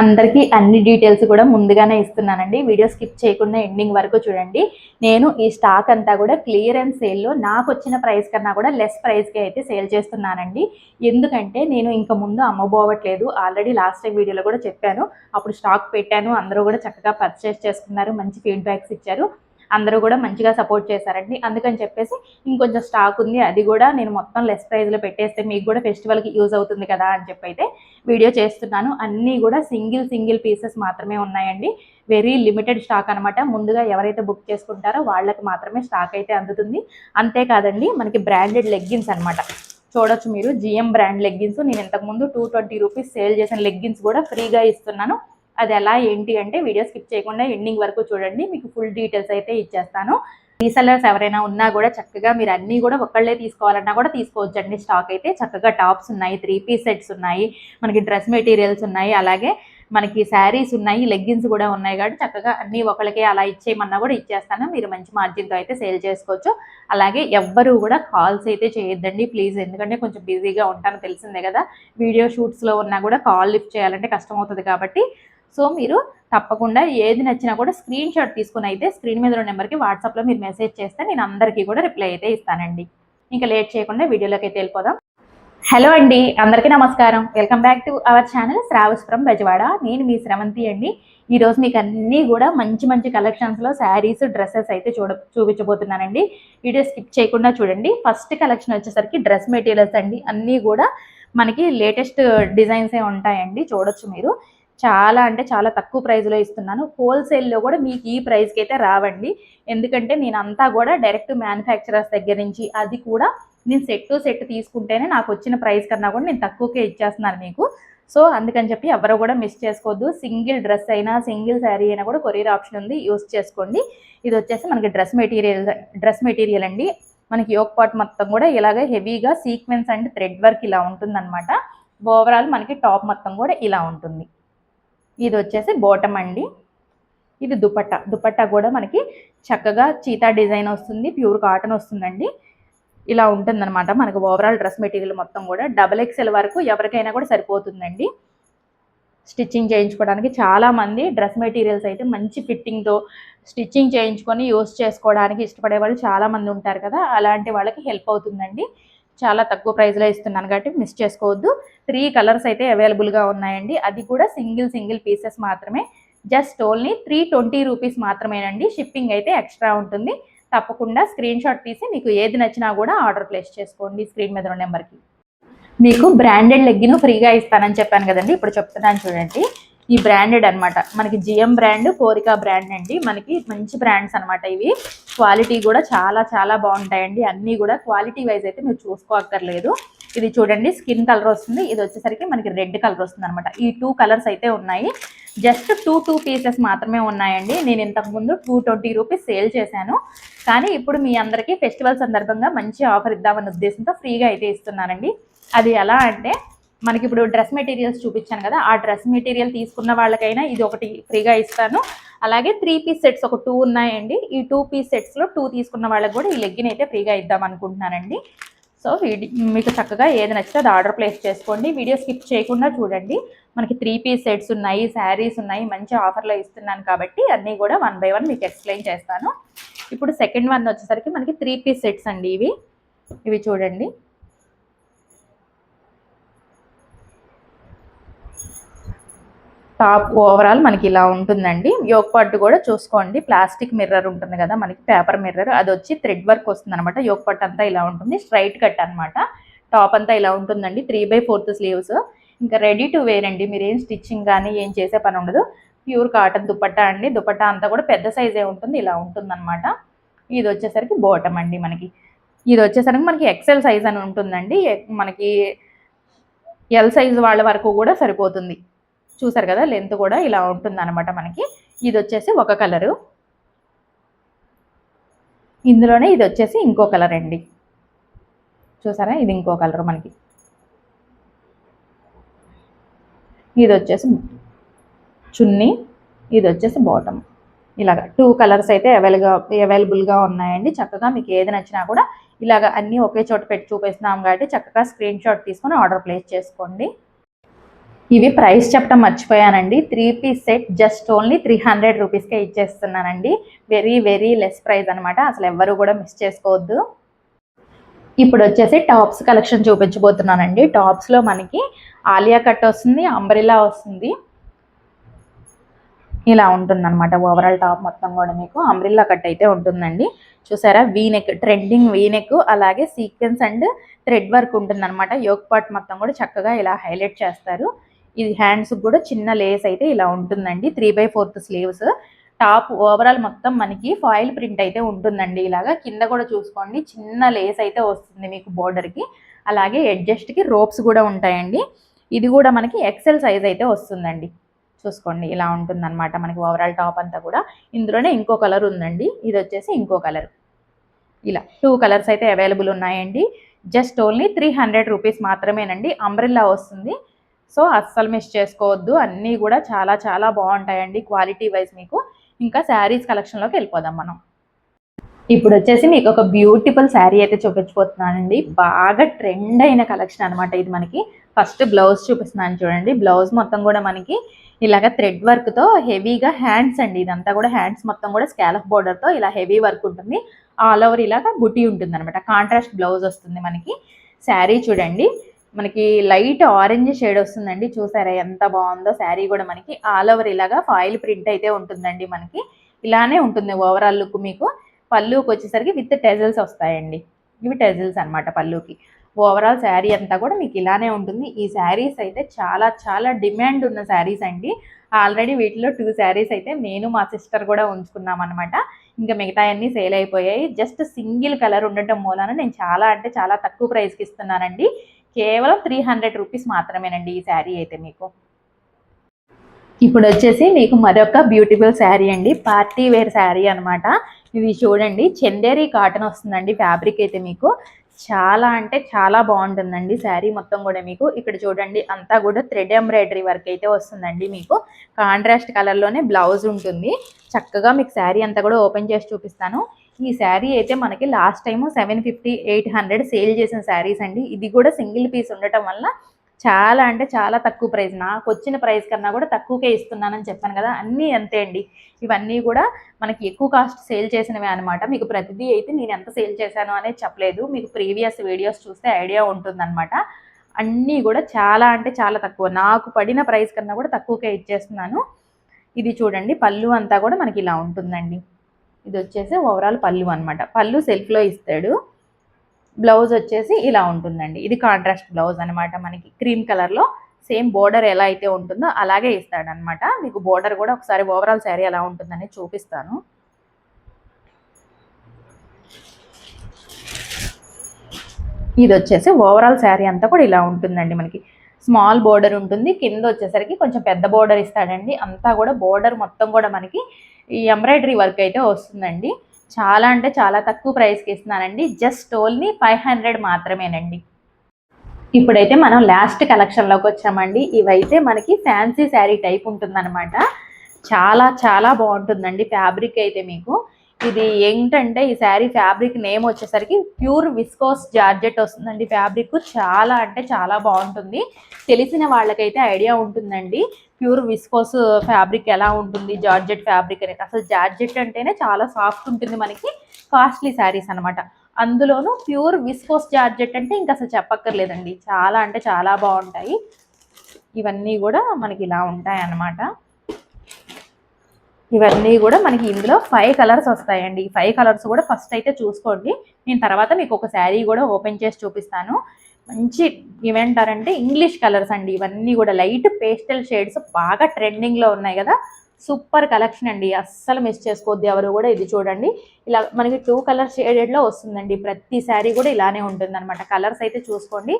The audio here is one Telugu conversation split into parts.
అందరికీ అన్ని డీటెయిల్స్ కూడా ముందుగానే ఇస్తున్నానండి. వీడియో స్కిప్ చేయకుండా ఎండింగ్ వరకు చూడండి. నేను ఈ స్టాక్ అంతా కూడా క్లియరెన్స్ సేల్లో నాకు వచ్చిన ప్రైస్ కన్నా కూడా లెస్ ప్రైస్కి అయితే సేల్ చేస్తున్నానండి. ఎందుకంటే నేను ఇంకా ముందు అమ్మబోవట్లేదు. ఆల్రెడీ లాస్ట్ టైం వీడియోలో కూడా చెప్పాను. అప్పుడు స్టాక్ పెట్టాను. అందరూ కూడా చక్కగా పర్చేస్ చేసుకున్నారు. మంచి ఫీడ్బ్యాక్స్ ఇచ్చారు. అందరూ కూడా మంచిగా సపోర్ట్ చేశారండి. అందుకని చెప్పేసి ఇంకొంచెం స్టాక్ ఉంది. అది కూడా నేను మొత్తం లెస్ ప్రైజ్లో పెట్టేస్తే మీకు కూడా ఫెస్టివల్కి యూజ్ అవుతుంది కదా అని చెప్పి అయితే వీడియో చేస్తున్నాను. అన్నీ కూడా సింగిల్ సింగిల్ పీసెస్ మాత్రమే ఉన్నాయండి. వెరీ లిమిటెడ్ స్టాక్ అనమాట ముందుగా ఎవరైతే బుక్ చేసుకుంటారో వాళ్ళకి మాత్రమే స్టాక్ అయితే అందుతుంది. అంతేకాదండి మనకి బ్రాండెడ్ లెగ్గిన్స్ అనమాట చూడొచ్చు మీరు జిఎం బ్రాండ్ లెగ్గిన్స్ నేను ఇంతకుముందు టూ ట్వంటీ రూపీస్ సేల్ చేసిన లెగ్గిన్స్ కూడా ఫ్రీగా ఇస్తున్నాను. అది ఎలా ఏంటి అంటే వీడియో స్కిప్ చేయకుండా ఎండింగ్ వరకు చూడండి. మీకు ఫుల్ డీటెయిల్స్ అయితే ఇచ్చేస్తాను. రీసెలర్స్ ఎవరైనా ఉన్నా కూడా చక్కగా మీరు అన్నీ కూడా ఒకళ్ళే తీసుకోవాలన్నా కూడా తీసుకోవచ్చండి. స్టాక్ అయితే చక్కగా టాప్స్ ఉన్నాయి త్రీ పీస్ సెట్స్ ఉన్నాయి మనకి డ్రెస్ మెటీరియల్స్ ఉన్నాయి అలాగే మనకి శారీస్ ఉన్నాయి లెగ్గిన్స్ కూడా ఉన్నాయి కాబట్టి చక్కగా అన్నీ ఒకళ్ళకే అలా ఇచ్చేయమన్నా కూడా ఇచ్చేస్తాను. మీరు మంచి మార్జిన్తో అయితే సేల్ చేసుకోవచ్చు. అలాగే ఎవ్వరూ కూడా కాల్స్ అయితే చేయొద్దండి ప్లీజ్. ఎందుకంటే కొంచెం బిజీగా ఉంటాను తెలిసిందే కదా. వీడియో షూట్స్లో ఉన్నా కూడా కాల్ లిఫ్ట్ చేయాలంటే కష్టం అవుతుంది కాబట్టి సో మీరు తప్పకుండా ఏది నచ్చినా కూడా స్క్రీన్ షాట్ తీసుకుని అయితే స్క్రీన్ మీద ఉన్న నెంబర్కి వాట్సాప్లో మీరు మెసేజ్ చేస్తే నేను అందరికీ కూడా రిప్లై అయితే ఇస్తానండి. ఇంకా లేట్ చేయకుండా వీడియోలోకి అయితే వెళ్ళిపోదాం. హలో అండి అందరికీ నమస్కారం. Welcome back to our channel Shravas from Bezawada నేను మీ శ్రవంతి అండి. ఈరోజు మీకు అన్నీ కూడా మంచి మంచి కలెక్షన్స్లో శారీస్ డ్రెస్సెస్ అయితే చూడ చూపించబోతున్నానండి. వీడియో స్కిప్ చేయకుండా చూడండి. ఫస్ట్ కలెక్షన్ వచ్చేసరికి డ్రెస్ మెటీరియల్స్ అండి. అన్నీ కూడా మనకి లేటెస్ట్ డిజైన్సే ఉంటాయండి. చూడొచ్చు మీరు. చాలా అంటే చాలా తక్కువ ప్రైస్లో ఇస్తున్నాను. హోల్సేల్లో కూడా మీకు ఈ ప్రైస్కి అయితే రావండి. ఎందుకంటే నేను అంతా కూడా డైరెక్ట్ మ్యానుఫ్యాక్చరర్స్ దగ్గర నుంచి అది కూడా నేను సెట్ టు సెట్ తీసుకుంటేనే నాకు వచ్చిన ప్రైస్ కన్నా కూడా నేను తక్కువకే ఇచ్చేస్తున్నాను మీకు. సో అందుకని చెప్పి ఎవరు కూడా మిస్ చేసుకోవద్దు. సింగిల్ డ్రెస్ అయినా సింగిల్ శారీ అయినా కూడా కొరియర్ ఆప్షన్ ఉంది. యూస్ చేసుకోండి. ఇది వచ్చేసి మనకి డ్రెస్ మెటీరియల్ డ్రెస్ మెటీరియల్ అండి. మనకి యోక్ పాట్ మొత్తం కూడా ఇలాగ హెవీగా సీక్వెన్స్ అండ్ థ్రెడ్ వర్క్ ఇలా ఉంటుందన్నమాట. ఓవరాల్ మనకి టాప్ మొత్తం కూడా ఇలా ఉంటుంది. ఇది వచ్చేసి బోటం అండి. ఇది దుపట్టా. దుపట్టా కూడా మనకి చక్కగా చీతా డిజైన్ వస్తుంది ప్యూర్ కాటన్ వస్తుందండి. ఇలా ఉంటుందన్నమాట. మనకు ఓవరాల్ డ్రెస్ మెటీరియల్ మొత్తం కూడా డబల్ ఎక్స్ఎల్ వరకు ఎవరికైనా కూడా సరిపోతుందండి. స్టిచ్చింగ్ చేయించుకోవడానికి చాలామంది డ్రెస్ మెటీరియల్స్ అయితే మంచి ఫిట్టింగ్తో స్టిచ్చింగ్ చేయించుకొని యూస్ చేసుకోవడానికి ఇష్టపడే వాళ్ళు చాలామంది ఉంటారు కదా. అలాంటి వాళ్ళకి హెల్ప్ అవుతుందండి. చాలా తక్కువ ప్రైస్లో ఇస్తున్నాను కాబట్టి మిస్ చేసుకోవద్దు. త్రీ కలర్స్ అయితే అవైలబుల్గా ఉన్నాయండి. అది కూడా సింగిల్ సింగిల్ పీసెస్ మాత్రమే. Just only three twenty rupees మాత్రమేనండి. షిప్పింగ్ అయితే ఎక్స్ట్రా ఉంటుంది. తప్పకుండా స్క్రీన్ షాట్ తీసి మీకు ఏది నచ్చినా కూడా ఆర్డర్ ప్లేస్ చేసుకోండి స్క్రీన్ మీద ఉన్న నెంబర్కి మీకు బ్రాండెడ్ లెగ్గిన్ ఫ్రీగా ఇస్తానని చెప్పాను కదండి. ఇప్పుడు చెప్తున్నాను చూడండి. ఈ బ్రాండెడ్ అన్నమాట. మనకి జిఎం బ్రాండ్ కోరిక బ్రాండ్ అండి. మనకి మంచి బ్రాండ్స్ అన్నమాట ఇవి. క్వాలిటీ కూడా చాలా చాలా బాగుంటాయండి. అన్నీ కూడా క్వాలిటీ వైజ్ అయితే మీరు చూసుకోక్కర్లేదు. ఇది చూడండి స్కిన్ కలర్ వస్తుంది. ఇది వచ్చేసరికి మనకి రెడ్ కలర్ వస్తుంది అనమాట ఈ టూ కలర్స్ అయితే ఉన్నాయి. జస్ట్ టూ టూ పీసెస్ మాత్రమే ఉన్నాయండి. నేను ఇంతకుముందు టూ ట్వంటీ రూపీస్ సేల్ చేశాను. కానీ ఇప్పుడు మీ అందరికీ ఫెస్టివల్ సందర్భంగా మంచి ఆఫర్ ఇద్దామన్న ఉద్దేశంతో ఫ్రీగా అయితే ఇస్తున్నానండి. అది ఎలా అంటే మనకి ఇప్పుడు డ్రెస్ మెటీరియల్స్ చూపించాను కదా ఆ డ్రెస్ మెటీరియల్ తీసుకున్న వాళ్ళకైనా ఇది ఒకటి ఫ్రీగా ఇస్తాను. అలాగే త్రీ పీస్ సెట్స్ ఒక టూ ఉన్నాయండి. ఈ టూ పీస్ సెట్స్లో టూ తీసుకున్న వాళ్ళకి కూడా ఈ లెగ్గిన్ అయితే ఫ్రీగా ఇద్దాం అనుకుంటున్నానండి. సో వీడి మీకు చక్కగా ఏది నచ్చితే అది ఆర్డర్ ప్లేస్ చేసుకోండి. వీడియో స్కిప్ చేయకుండా చూడండి. మనకి త్రీ పీస్ సెట్స్ ఉన్నాయి శారీస్ ఉన్నాయి మంచి ఆఫర్లో ఇస్తున్నాను కాబట్టి అన్నీ కూడా వన్ బై వన్ మీకు ఎక్స్ప్లెయిన్ చేస్తాను. ఇప్పుడు సెకండ్ వన్ వచ్చేసరికి మనకి త్రీ పీస్ సెట్స్ అండి ఇవి. ఇవి చూడండి. టాప్ ఓవరాల్ మనకి ఇలా ఉంటుందండి. యోక్ పట్టు కూడా చూసుకోండి. ప్లాస్టిక్ మిర్రర్ ఉంటుంది కదా మనకి పేపర్ మిర్రర్. అది వచ్చి థ్రెడ్ వర్క్ వస్తుంది అనమాట యోక్ పట్టు అంతా ఇలా ఉంటుంది. స్ట్రైట్ కట్ అనమాట టాప్ అంతా ఇలా ఉంటుందండి. Three by fourth sleeves. ఇంకా రెడీ టు వేర్ అండి. మీరు ఏం స్టిచ్చింగ్ కానీ ఏం చేసే పని ఉండదు. ప్యూర్ కాటన్ దుపట్టా అండి. దుపట్టా అంతా కూడా పెద్ద సైజే ఉంటుంది. ఇలా ఉంటుందన్నమాట. ఇది వచ్చేసరికి బోటం అండి మనకి. ఇది వచ్చేసరికి మనకి ఎక్సెల్ సైజ్ అని ఉంటుందండి. మనకి ఎల్ సైజ్ వాళ్ళ వరకు కూడా సరిపోతుంది. చూసారు కదా లెంత్ కూడా ఇలా ఉంటుంది అనమాట మనకి. ఇది వచ్చేసి ఒక కలరు ఇందులోనే ఇది వచ్చేసి ఇంకో కలర్ అండి. చూసారా? ఇది ఇంకో కలర్ మనకి. ఇది వచ్చేసి చున్నీ ఇది వచ్చేసి బాటమ్ ఇలాగ టూ కలర్స్ అయితే అవైలబుల్ అవైలబుల్గా ఉన్నాయండి. చక్కగా మీకు ఏది నచ్చినా కూడా ఇలాగ అన్నీ ఒకే చోట పెట్టి చూపిస్తున్నాం కాబట్టి చక్కగా స్క్రీన్ షాట్ తీసుకొని ఆర్డర్ ప్లేస్ చేసుకోండి. ఇవి ప్రైస్ చెప్పడం మర్చిపోయానండి. Three piece set just only three hundred రూపీస్కే ఇచ్చేస్తున్నానండి. వెరీ వెరీ లెస్ ప్రైస్ అనమాట అసలు ఎవ్వరు కూడా మిస్ చేసుకోవద్దు. ఇప్పుడు వచ్చేసి టాప్స్ కలెక్షన్ చూపించబోతున్నానండి. టాప్స్లో మనకి ఆలియా కట్ వస్తుంది అంబ్రిలా వస్తుంది. ఇలా ఉంటుందన్నమాట ఓవరాల్ టాప్ మొత్తం కూడా మీకు. అంబ్రిల్లా కట్ అయితే ఉంటుందండి. చూసారా? V neck trending V neck అలాగే సీక్వెన్స్ అండ్ థ్రెడ్ వర్క్ ఉంటుంది అనమాట యోగ్ పార్ట్ మొత్తం కూడా చక్కగా ఇలా హైలైట్ చేస్తారు. ఇది హ్యాండ్స్ కూడా చిన్న లేస్ అయితే ఇలా ఉంటుందండి. Three by fourth sleeves top overall మొత్తం మనకి ఫాయిల్ ప్రింట్ అయితే ఉంటుందండి ఇలాగా. కింద కూడా చూసుకోండి చిన్న లేస్ అయితే వస్తుంది మీకు బోర్డర్కి అలాగే అడ్జస్ట్కి రోప్స్ కూడా ఉంటాయండి. ఇది కూడా మనకి ఎక్సెల్ సైజ్ అయితే వస్తుందండి. చూసుకోండి ఇలా ఉంటుందన్నమాట మనకి ఓవరాల్ టాప్ అంతా కూడా. ఇందులోనే ఇంకో కలర్ ఉందండి. ఇది వచ్చేసి ఇంకో కలర్ ఇలా టూ కలర్స్ అయితే అవైలబుల్ ఉన్నాయండి. Just only three hundred rupees మాత్రమేనండి. అంబ్రిల్లా వస్తుంది. సో అస్సలు మిస్ చేసుకోవద్దు. అన్నీ కూడా చాలా చాలా బాగుంటాయండి క్వాలిటీ వైజ్ మీకు. ఇంకా శారీస్ కలెక్షన్లోకి వెళ్ళిపోదాం మనం. ఇప్పుడు వచ్చేసి మీకు ఒక బ్యూటిఫుల్ శారీ అయితే చూపించబోతున్నానండి. బాగా ట్రెండ్ అయిన కలెక్షన్ అనమాట ఇది మనకి. ఫస్ట్ బ్లౌజ్ చూపిస్తున్నాను చూడండి. బ్లౌజ్ మొత్తం కూడా మనకి ఇలాగ థ్రెడ్ వర్క్తో హెవీగా హ్యాండ్స్ అండి. ఇదంతా కూడా హ్యాండ్స్ మొత్తం కూడా స్కాలఫ్ బోర్డర్తో ఇలా హెవీ వర్క్ ఉంటుంది. ఆల్ ఓవర్ ఇలాగ బుటీ ఉంటుంది అనమాట కాంట్రాస్ట్ బ్లౌజ్ వస్తుంది మనకి. శారీ చూడండి. మనకి లైట్ ఆరెంజ్ షేడ్ వస్తుందండి. చూసారా ఎంత బాగుందో? శారీ కూడా మనకి ఆల్ ఓవర్ ఇలాగా ఫాయిల్ ప్రింట్ అయితే ఉంటుందండి మనకి. ఇలానే ఉంటుంది ఓవరాల్ లుక్ మీకు. పళ్ళుకి వచ్చేసరికి విత్ టెజల్స్ వస్తాయండి. ఇవి టెజల్స్ అనమాట పళ్ళుకి. ఓవరాల్ శారీ అంతా కూడా మీకు ఇలానే ఉంటుంది. ఈ శారీస్ అయితే చాలా చాలా డిమాండ్ ఉన్న శారీస్ అండి. ఆల్రెడీ వీటిలో టూ శారీస్ అయితే నేను మా సిస్టర్ కూడా ఉంచుకున్నాం అనమాట ఇంకా మిగతా అన్నీ సేల్ అయిపోయాయి. జస్ట్ సింగిల్ కలర్ ఉండటం మూలాన నేను చాలా అంటే చాలా తక్కువ ప్రైస్కి ఇస్తున్నానండి. కేవలం త్రీ హండ్రెడ్ రూపీస్ మాత్రమేనండి ఈ శారీ అయితే మీకు. ఇప్పుడు వచ్చేసి మీకు మరొక బ్యూటిఫుల్ శారీ అండి. పార్టీ వేర్ శారీ అనమాట ఇది చూడండి చందేరి కాటన్ వస్తుందండి ఫ్యాబ్రిక్ అయితే మీకు. చాలా అంటే చాలా బాగుంటుందండి శారీ మొత్తం కూడా మీకు. ఇక్కడ చూడండి అంతా కూడా థ్రెడ్ ఎంబ్రాయిడరీ వర్క్ అయితే వస్తుందండి మీకు. కాంట్రాస్ట్ కలర్లోనే బ్లౌజ్ ఉంటుంది. చక్కగా మీకు శారీ అంతా కూడా ఓపెన్ చేసి చూపిస్తాను. ఈ శారీ అయితే మనకి last time seven fifty eight hundred sale చేసిన శారీస్ అండి. ఇది కూడా సింగిల్ పీస్ ఉండటం వల్ల చాలా అంటే చాలా తక్కువ ప్రైస్ నాకు వచ్చిన ప్రైస్ కన్నా కూడా తక్కువకే ఇస్తున్నానని చెప్పాను కదా అన్నీ అంతే అండి. ఇవన్నీ కూడా మనకి ఎక్కువ కాస్ట్ సేల్ చేసినవే అనమాట మీకు ప్రతిదీ అయితే నేను ఎంత సేల్ చేశాను అనేది చెప్పలేదు. మీకు ప్రీవియస్ వీడియోస్ చూస్తే ఐడియా ఉంటుందన్నమాట. అన్నీ కూడా చాలా అంటే చాలా తక్కువ. నాకు పడిన ప్రైస్ కన్నా కూడా తక్కువకే ఇచ్చేస్తున్నాను. ఇది చూడండి పళ్ళు అంతా కూడా మనకి ఇలా ఉంటుందండి. ఇది వచ్చేసి ఓవరాల్ పళ్ళు అనమాట పళ్ళు సెల్ఫ్లో ఇస్తాడు. బ్లౌజ్ వచ్చేసి ఇలా ఉంటుందండి. ఇది కాంట్రాస్ట్ బ్లౌజ్ అనమాట మనకి. క్రీమ్ కలర్లో సేమ్ బోర్డర్ ఎలా అయితే ఉంటుందో అలాగే ఇస్తాడనమాట మీకు బోర్డర్ కూడా ఒకసారి ఓవరాల్ శారీ ఎలా ఉంటుందని చూపిస్తాను. ఇది వచ్చేసి ఓవరాల్ శారీ అంతా కూడా ఇలా ఉంటుందండి మనకి. స్మాల్ బోర్డర్ ఉంటుంది. కింద వచ్చేసరికి కొంచెం పెద్ద బోర్డర్ ఇస్తాడండి. అంతా కూడా బోర్డర్ మొత్తం కూడా మనకి ఈ ఎంబ్రాయిడరీ వర్క్ అయితే వస్తుందండి. చాలా అంటే చాలా తక్కువ ప్రైస్కి ఇస్తున్నానండి. జస్ట్ ఓన్లీ ఫైవ్ హండ్రెడ్ మాత్రమేనండి. ఇప్పుడైతే మనం లాస్ట్ కలెక్షన్లోకి వచ్చామండి. ఇవైతే మనకి ఫ్యాన్సీ శారీ టైప్ ఉంటుందన్నమాట. చాలా చాలా బాగుంటుందండి ఫ్యాబ్రిక్ అయితే మీకు. ఇది ఏంటంటే ఈ శారీ ఫ్యాబ్రిక్ నేమ్ వచ్చేసరికి ప్యూర్ విస్కోస్ జార్జెట్ వస్తుందండి ఫ్యాబ్రిక్ చాలా అంటే చాలా బాగుంటుంది. తెలిసిన వాళ్ళకైతే ఐడియా ఉంటుందండి. ప్యూర్ విస్కోస్ ఫ్యాబ్రిక్ ఎలా ఉంటుంది జార్జెట్ ఫ్యాబ్రిక్ అనేది. అసలు జార్జెట్ అంటేనే చాలా సాఫ్ట్ ఉంటుంది మనకి కాస్ట్లీ శారీస్ అనమాట అందులోనూ ప్యూర్ విస్కోస్ జార్జెట్ అంటే ఇంకా అసలు చెప్పక్కర్లేదండి. చాలా అంటే చాలా బాగుంటాయి. ఇవన్నీ కూడా మనకి ఇలా ఉంటాయి అన్నమాట. ఇవన్నీ కూడా మనకి ఇందులో ఫైవ్ కలర్స్ వస్తాయండి. ఈ ఫైవ్ కలర్స్ కూడా ఫస్ట్ అయితే చూసుకోండి. నేను తర్వాత మీకు ఒక శారీ కూడా ఓపెన్ చేసి చూపిస్తాను. మంచి ఏమంటారంటే ఇంగ్లీష్ కలర్స్ అండి. ఇవన్నీ కూడా లైట్ పేస్టల్ షేడ్స్ బాగా ట్రెండింగ్లో ఉన్నాయి కదా. సూపర్ కలెక్షన్ అండి. అస్సలు మిస్ చేసుకోవద్దు ఎవరు కూడా ఇది చూడండి. ఇలా మనకి టూ కలర్ షేడెడ్లో వస్తుందండి. ప్రతి శారీ కూడా ఇలానే ఉంటుంది అనమాట కలర్స్ అయితే చూసుకోండి.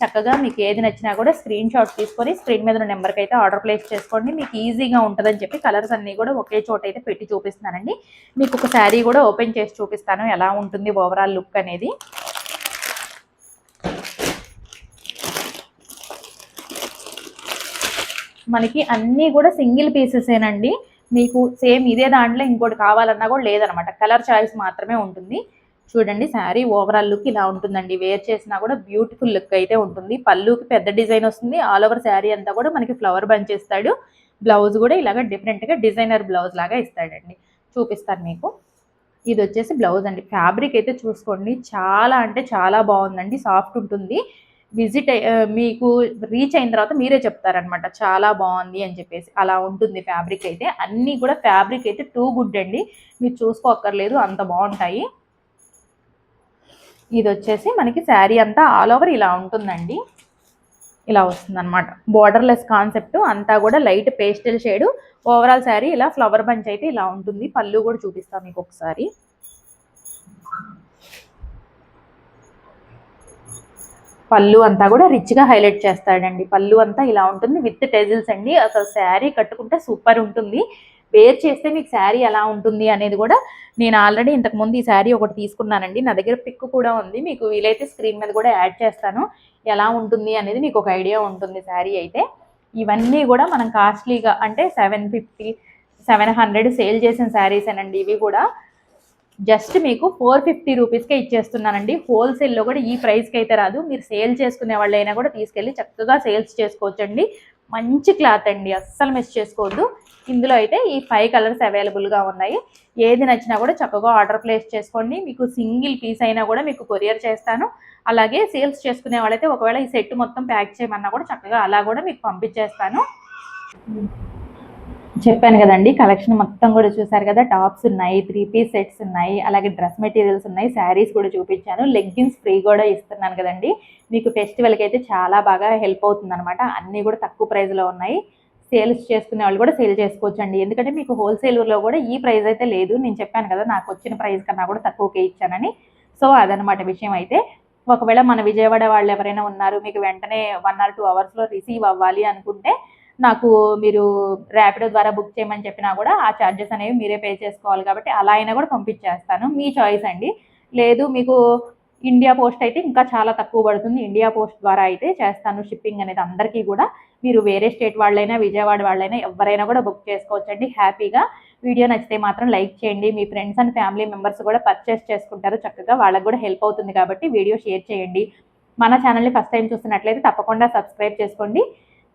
చక్కగా మీకు ఏది నచ్చినా కూడా స్క్రీన్ షాట్ తీసుకొని స్క్రీన్ మీద ఉన్న నెంబర్కి అయితే ఆర్డర్ ప్లేస్ చేసుకోండి. మీకు ఈజీగా ఉంటుందని చెప్పి కలర్స్ అన్నీ కూడా ఒకే చోట అయితే పెట్టి చూపిస్తున్నానండి. మీకు ఒక శారీ కూడా ఓపెన్ చేసి చూపిస్తాను. ఎలా ఉంటుంది ఓవరాల్ లుక్ అనేది. మనకి అన్నీ కూడా సింగిల్ పీసెసేనండి మీకు సేమ్ ఇదే దాంట్లో ఇంకోటి కావాలన్నా కూడా లేదనమాట. కలర్ చాయిస్ మాత్రమే ఉంటుంది. చూడండి శారీ ఓవరాల్ లుక్ ఇలా ఉంటుందండి. వేర్ చేసినా కూడా బ్యూటిఫుల్ లుక్ అయితే ఉంటుంది. పళ్ళుకి పెద్ద డిజైన్ వస్తుంది. ఆల్ ఓవర్ శారీ అంతా కూడా మనకి ఫ్లవర్ బంచ్ ఇస్తాడు బ్లౌజ్ కూడా ఇలాగ డిఫరెంట్గా డిజైనర్ బ్లౌజ్ లాగా ఇస్తాడండి. చూపిస్తాను మీకు. ఇది వచ్చేసి బ్లౌజ్ అండి. ఫ్యాబ్రిక్ అయితే చూసుకోండి. చాలా అంటే చాలా బాగుందండి. సాఫ్ట్ ఉంటుంది. విజిట్ మీకు రీచ్ అయిన తర్వాత మీరే చెప్తారనమాట చాలా బాగుంది అని చెప్పేసి. అలా ఉంటుంది ఫ్యాబ్రిక్ అయితే. అన్నీ కూడా ఫ్యాబ్రిక్ అయితే టూ గుడ్ అండి. మీరు చూసుకోక్కర్లేదు. అంత బాగుంటాయి. ఇది వచ్చేసి మనకి శారీ అంతా ఆల్ ఓవర్ ఇలా ఉంటుందండి. ఇలా వస్తుందన్నమాట. బార్డర్లెస్ బోర్డర్లెస్ కాన్సెప్ట్ అంతా కూడా light pastel shade overall sari ఇలా ఫ్లవర్ బంచ్ అయితే ఇలా ఉంటుంది. పళ్ళు కూడా చూపిస్తాను మీకు ఒకసారి. పళ్ళు అంతా కూడా రిచ్గా హైలైట్ చేస్తాడండి. పళ్ళు అంతా ఇలా ఉంటుంది. విత్ టెజిల్స్ అండి. అసలు శారీ కట్టుకుంటే సూపర్ ఉంటుంది. వేర్ చేస్తే మీకు శారీ ఎలా ఉంటుంది అనేది కూడా నేను ఆల్రెడీ ఇంతకుముందు ఈ శారీ ఒకటి తీసుకున్నానండి. నా దగ్గర పిక్ కూడా ఉంది. మీకు వీలైతే స్క్రీన్ మీద కూడా యాడ్ చేస్తాను. ఎలా ఉంటుంది అనేది మీకు ఒక ఐడియా ఉంటుంది శారీ అయితే. ఇవన్నీ కూడా మనం కాస్ట్లీగా అంటే seven fifty seven hundred sale చేసిన శారీస్ అండి ఇవి కూడా. జస్ట్ మీకు ఫోర్ ఫిఫ్టీ రూపీస్కే ఇచ్చేస్తున్నానండి. హోల్సేల్లో కూడా ఈ ప్రైస్కి అయితే రాదు. మీరు సేల్ చేసుకునే వాళ్ళైనా కూడా తీసుకెళ్ళి చక్కగా సేల్స్ చేసుకోవచ్చండి. మంచి క్లాత్ అండి. అస్సలు మిస్ చేసుకోవద్దు. ఇందులో అయితే ఈ ఫైవ్ కలర్స్ అవైలబుల్గా ఉన్నాయి. ఏది నచ్చినా కూడా చక్కగా ఆర్డర్ ప్లేస్ చేసుకోండి. మీకు సింగిల్ పీస్ అయినా కూడా మీకు కొరియర్ చేస్తాను. అలాగే సేల్స్ చేసుకునే వాళ్ళైతే ఒకవేళ ఈ సెట్ మొత్తం ప్యాక్ చేయమన్నా కూడా చక్కగా అలా కూడా మీకు పంపించేస్తాను. చెప్పాను కదండి కలెక్షన్ మొత్తం కూడా చూసారు కదా టాప్స్ ఉన్నాయి త్రీ పీస్ సెట్స్ ఉన్నాయి అలాగే డ్రెస్ మెటీరియల్స్ ఉన్నాయి శారీస్ కూడా చూపించాను లెగ్గిన్స్ ఫ్రీ కూడా ఇస్తున్నాను కదండి. మీకు ఫెస్టివల్కి అయితే చాలా బాగా హెల్ప్ అవుతుంది అనమాట అన్నీ కూడా తక్కువ ప్రైస్లో ఉన్నాయి. సేల్స్ చేసుకునే వాళ్ళు కూడా సేల్ చేసుకోవచ్చండి. ఎందుకంటే మీకు హోల్సేల్లో కూడా ఈ ప్రైస్ అయితే లేదు. నేను చెప్పాను కదా నాకు వచ్చిన ప్రైస్ కన్నా కూడా తక్కువకే ఇచ్చానని. సో అదనమాట విషయం అయితే. ఒకవేళ మన విజయవాడ వాళ్ళు ఎవరైనా ఉన్నారు మీకు వెంటనే వన్ ఆర్ టూ అవర్స్లో రిసీవ్ అవ్వాలి అనుకుంటే నాకు మీరు ర్యాపిడో ద్వారా బుక్ చేయమని చెప్పినా కూడా ఆ ఛార్జెస్ అనేవి మీరే పే చేసుకోవాలి కాబట్టి అలా అయినా కూడా పంపించేస్తాను. మీ చాయిస్ అండి. లేదు మీకు ఇండియా పోస్ట్ అయితే ఇంకా చాలా తక్కువ పడుతుంది. ఇండియా పోస్ట్ ద్వారా అయితే చేస్తాను షిప్పింగ్ అనేది అందరికీ కూడా. మీరు వేరే స్టేట్ వాళ్ళైనా విజయవాడ వాళ్ళైనా ఎవరైనా కూడా బుక్ చేసుకోవచ్చండి. హ్యాపీగా వీడియో నచ్చితే మాత్రం లైక్ చేయండి. మీ ఫ్రెండ్స్ అండ్ ఫ్యామిలీ మెంబర్స్ కూడా పర్చేస్ చేసుకుంటారు. చక్కగా వాళ్ళకి కూడా హెల్ప్ అవుతుంది కాబట్టి వీడియో షేర్ చేయండి. మన ఛానల్ని ఫస్ట్ టైం చూస్తున్నట్లయితే తప్పకుండా సబ్స్క్రైబ్ చేసుకోండి.